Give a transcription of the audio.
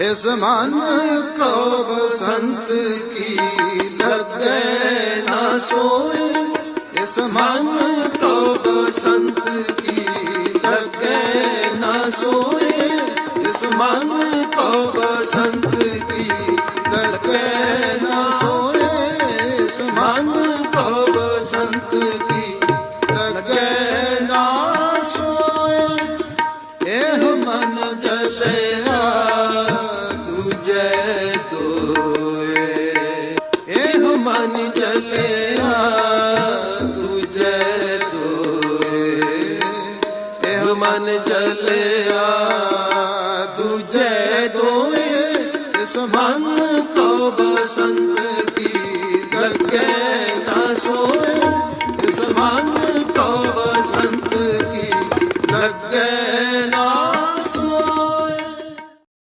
ਇਸ ਮਨ ਕੋ ਬਸੰਤ ਕੀ ਲੱਗੇ ਨਾ ਸੋਏ। ਇਸ ਮਨ ਕੋ ਬਸੰਤ ਕੀ ਲੱਗੇ ਨਾ ਸੋਏ। ਇਸ ਮਨ ਕੋ ਬਸੰਤ ਕੀ ਲੱਗੇ ਨਾ ਸੋਏ। ਇਸ ਮਨ ਕੋ ਬਸੰਤ ਕੀ ਹੋਏ ਇਹੋ ਮਨ ਚਲਿਆ ਤੁਝੇ ਦੋਏ ਇਹੋ ਮਨ ਚਲਿਆ ਤੁਝੇ ਦੋਏ ਇਸ ਮਨ ਕੋ ਬਸੰਤ ਕੀ ਲੱਗੇ ਨਾ ਸੋਏ। ਇਸ ਮਨ ਕੋ ਬਸੰਤ ਕੀ ਲੱਗੇ ਨਾ